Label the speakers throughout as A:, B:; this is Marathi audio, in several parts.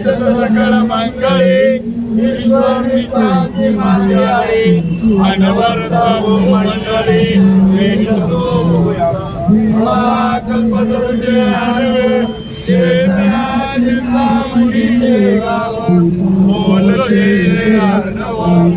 A: सकळ मंगळे ईश्वर नितांती मांगळे अनवरता मंडळी भेटतो कल्पतरुषे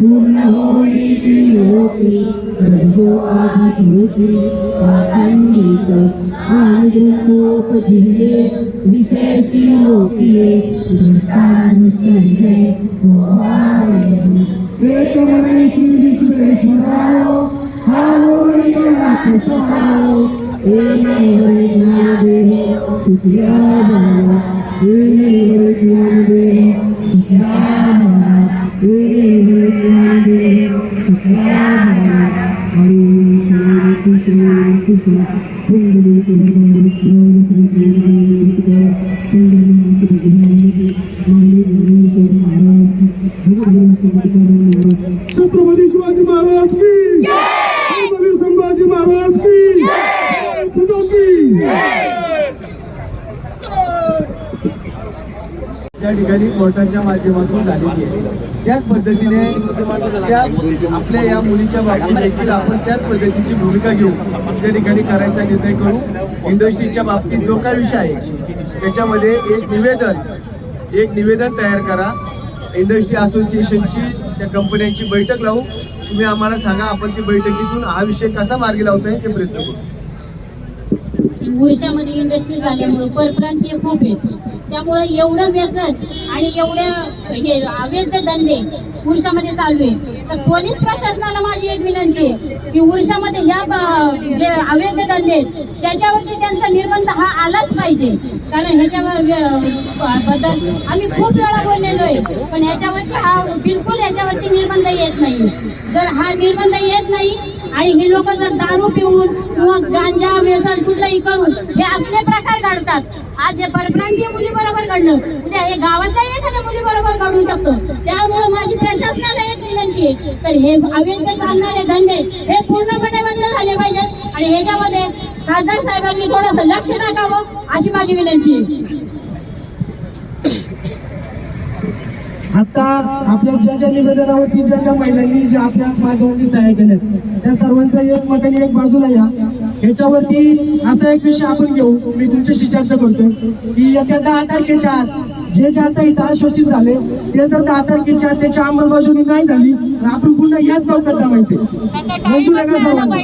B: Unholy Trinity, Prabhu Adhiputi, Patangita, Adhiputa Dhiye, Viseshi Lokiye, Dustana Sanje, Mohari. Ekamane Kiri Kure Shmarao, Halori Yalaka Sasao, Ene Hore Nade, Sukyabara, Ene Hore
C: Nade, Sukyabara, Ene Só toma de João de Maroto! Yeah!
D: त्या ठिकाणी कोर्टाच्या माध्यमातून झालेली आहे. त्याच पद्धतीने त्या आपल्या या मुलीच्या बाबतीत देखील आपण त्याच पद्धतीची भूमिका घेऊ. त्या ठिकाणी करायचा निर्णय करू. इंडस्ट्रीच्या बाबतीत जो काय विषय आहे त्याच्यामध्ये एक निवेदन एक निवेदन तयार करा. इंडस्ट्री असोसिएशनची त्या कंपन्यांची बैठक लावू. तुम्ही आम्हाला सांगा आपण ती बैठकीतून हा विषय कसा मार्गी लावता येईल ते प्रयत्न करू.
E: वर्षामध्ये इंडस्ट्री झाल्यामुळे परप्रांतीय खूप आहेत. त्यामुळे एवढं व्यसन आणि एवढ्या हे अवैध धंदे उर्षामध्ये चालू आहे. तर पोलीस प्रशासनाला माझी एक विनंती आहे की उर्षामध्ये ह्या जे अवैध धंदे आहेत, त्याच्यावरती त्यांचा निर्बंध हा आलाच पाहिजे. कारण ह्याच्यावर व्य- बद्दल आम्ही खूप वेळा बोललेलो आहे पण ह्याच्यावरती हा बिलकुल ह्याच्यावरती निर्बंध येत नाही. जर हा निर्बंध येत नाही आणि हे लोक जर दारू पिऊन किंवा गांजा व्यसन कुठलंही करून हे असले प्रकार घडतात. आज हे परप्रांतीय मुली बरोबर घडलं. उद्या हे गावातल्या एखाद्या मुली बरोबर घडू शकतो. त्यामुळे माझी प्रशासनाला एक विनंती आहे. तर हे अवैध चालणारे धंदे हे पूर्णपणे बंद झाले पाहिजेत. आणि ह्याच्यामध्ये खासदार साहेबांनी थोडंसं लक्ष टाकावं अशी माझी विनंती आहे.
C: आता आपल्या ज्या ज्या निवेदनावरती ज्या ज्या महिलांनी ज्या आपल्या माध्यमांनी सहाय्य केल्या त्या सर्वांचा एक मताने एक बाजूला या. याच्यावरती असा एक विषय आपण घेऊ. मी तुमच्याशी चर्चा करतो की येत्या दहा तारखेच्या आत जे जे आता इथं आश्वासित झाले ते जर दहा तारखेच्या आत त्याची अंमलबजावणी नाही झाली तर आपण पुन्हा याच चौकात जमायचे मंजूर आहे का सर्वांना?